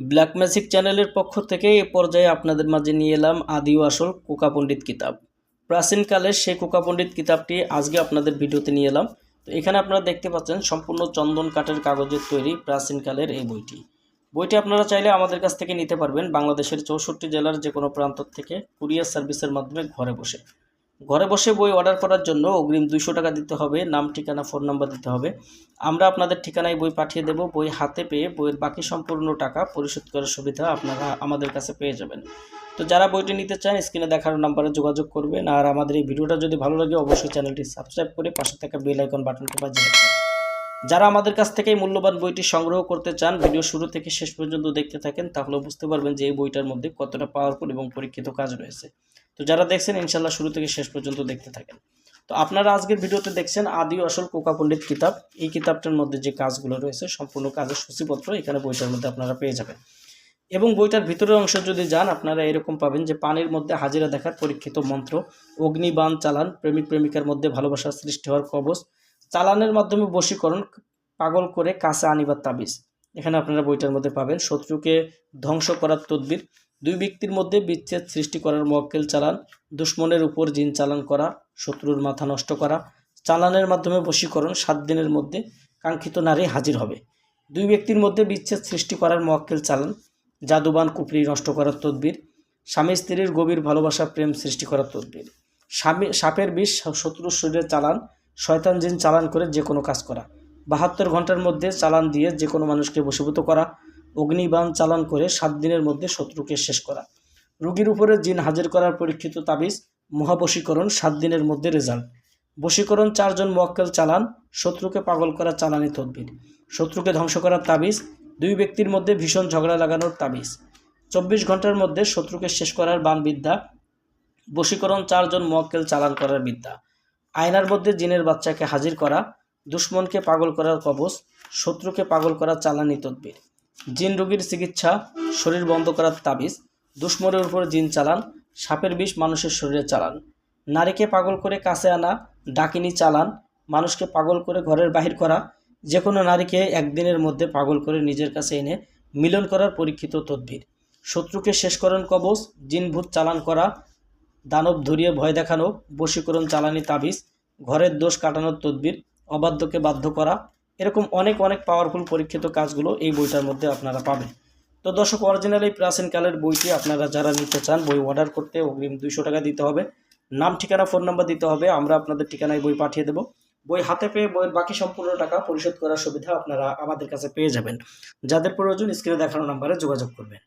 Black magic চ্যানেলের পক্ষ থেকে এ পর্যায়ে আপনাদের মাঝে নিয়ে এলাম আদি আসল কোকা পণ্ডিত কিতাব। প্রাচীনকালের সেই কোকা পণ্ডিত কিতাবটি আজকে আপনাদের ভিডিওতে নিয়ে এলাম। তো এখানে আপনারা দেখতে পাচ্ছেন সম্পূর্ণ চন্দন কাঠের কাগজের তৈরি প্রাচীনকালের এই বইটি। বইটি আপনারা চাইলে আমাদের কাছ থেকে নিতে পারবেন বাংলাদেশের চৌষট্টি জেলার যে কোনো প্রান্ত থেকে কুরিয়ার সার্ভিসের মাধ্যমে ঘরে বসে। ঘরে বসে বই অর্ডার করার জন্য অগ্রিম দুইশো টাকা দিতে হবে, নাম, ঠিকানা ফোন নাম্বার দিতে হবে। আমরা আপনাদের ঠিকানায় বই পাঠিয়ে দেব, বই হাতে পেয়ে বইয়ের বাকি সম্পূর্ণ টাকা পরিশোধ করার সুবিধা আপনারা আমাদের কাছে পেয়ে যাবেন। তো যারা বইটি নিতে চান স্ক্রিনে দেখানো নাম্বারে যোগাযোগ করবেন। আর আমাদের এই ভিডিওটা যদি ভালো লাগে, অবশ্যই চ্যানেলটি সাবস্ক্রাইব করে পাশে থাকা বেল আইকন বাটনটি বাজিয়ে রাখবেন। যারা আমাদের কাছ থেকে মূল্যবান বইটি সংগ্রহ করতে চান, ভিডিও শুরু থেকে শেষ পর্যন্ত দেখতে থাকেন, তাহলে বুঝতে পারবেন যে এই বইটার মধ্যে কতটা পাওয়ারফুল এবং পরীক্ষিত কাজ রয়েছে। তো যারা দেখছেন, ইনশাল্লাহ শুরু থেকে শেষ পর্যন্ত দেখতে থাকেন। তো আপনারা আজকের ভিডিওতে দেখছেন আদি আসল কোকা পণ্ডিত কিতাব। এই কিতাবটার মধ্যে যে কাজগুলো রয়েছে, সম্পূর্ণ কাজের সূচিপত্র এখানে বইটার মধ্যে আপনারা পেয়ে যাবেন। এবং বইটার ভিতরের অংশ যদি যান, আপনারা এরকম পাবেন যে পানির মধ্যে হাজিরা দেখার পরীক্ষিত মন্ত্র, অগ্নিবাণ চালান, প্রেমিক প্রেমিকার মধ্যে ভালোবাসার সৃষ্টি হওয়ার কবচ, চালানের মাধ্যমে বশীকরণ, পাগল করে কাছে আনিবার তাবিজ। এখানে আপনারা বইটার মধ্যে পাবেন শত্রুকে ধ্বংস করার তদবির দুই ব্যক্তির মধ্যে বিচ্ছেদ সৃষ্টি করার মক্কেল চালান, দুশ্মনের উপর জিন চালান করা, শত্রুর মাথা নষ্ট করা, চালানের মাধ্যমে বশীকরণ সাত দিনের মধ্যে কাঙ্ক্ষিত নারী হাজির হবে। দুই ব্যক্তির মধ্যে বিচ্ছেদ সৃষ্টি করার মক্কেল চালান, জাদুবান কুপরি নষ্ট করার তদবির, স্বামী স্ত্রীর গভীর ভালোবাসা, প্রেম সৃষ্টি করার তদবির। স্বামী, সাপের বিষ শত্রুর শরীরে চালান, শয়তান জিন চালান করে যে কোনো কাজ করা। বাহাত্তর ঘণ্টার মধ্যে চালান দিয়ে যে কোনো মানুষকে বশীভূত করা অগ্নিবাণ চালান করে সাত দিনের মধ্যে শত্রুকে শেষ করা। রোগীর উপরে জিন হাজির করার পরীক্ষিত তাবিজ, মহাবশীকরণ, সাত দিনের মধ্যে রেজাল্ট। বশীকরণ চারজন মোয়াক্কেল চালান, শত্রুকে পাগল করা চালানি তদবির। শত্রুকে ধ্বংস করার তাবিজ, দুই ব্যক্তির মধ্যে ভীষণ ঝগড়া লাগানোর তাবিজ। চব্বিশ ঘণ্টার মধ্যে শত্রুকে শেষ করার বানবিদ্যা, বশীকরণ চারজন মোয়াক্কেল চালান করার বিদ্যা। আয়নার মধ্যে জিনের বাচ্চাকে হাজির করা, দুশ্মনকে পাগল করার কবচ, শত্রুকে পাগল করার চালানি তদবির। জিন রোগীর চিকিৎসা, শরীর বন্ধ করার তাবিজ, দুশ্মনের উপর জিন চালান, সাপের বিষ মানুষের শরীরে চালান। নারীকে পাগল করে কাছে আনা, ডাকিনি চালান, মানুষকে পাগল করে ঘরের বাহির করা যে কোনো নারীকে একদিনের মধ্যে পাগল করে নিজের কাছে এনে মিলন করার পরীক্ষিত তদবির। শত্রুকে শেষকরণ কবচ, জিনভূত চালান করা, দানব ধরিয়ে ভয় দেখানো, বশীকরণ চালানি তাবিজ, ঘরের দোষ কাটানোর তদবির, অবাধ্যকে বাধ্য করা এরকম অনেক অনেক পাওয়ারফুল পরীক্ষিত কাজগুলো এই বইটার মধ্যে আপনারা পাবেন। তো দর্শক অরিজিনাল এই প্রাচীনকালের বইটি আপনারা যারা নিতে চান, বই অর্ডার করতে অগ্রিম দুইশো টাকা দিতে হবে। নাম, ঠিকানা ফোন নাম্বার দিতে হবে। আমরা আপনাদের ঠিকানায় বই পাঠিয়ে দেবো। বই হাতে পেয়ে বইয়ের বাকি সম্পূর্ণ টাকা পরিশোধ করার সুবিধা আপনারা আমাদের কাছে পেয়ে যাবেন। যাদের প্রয়োজন স্ক্রিনে দেখানো নাম্বারে যোগাযোগ করবেন।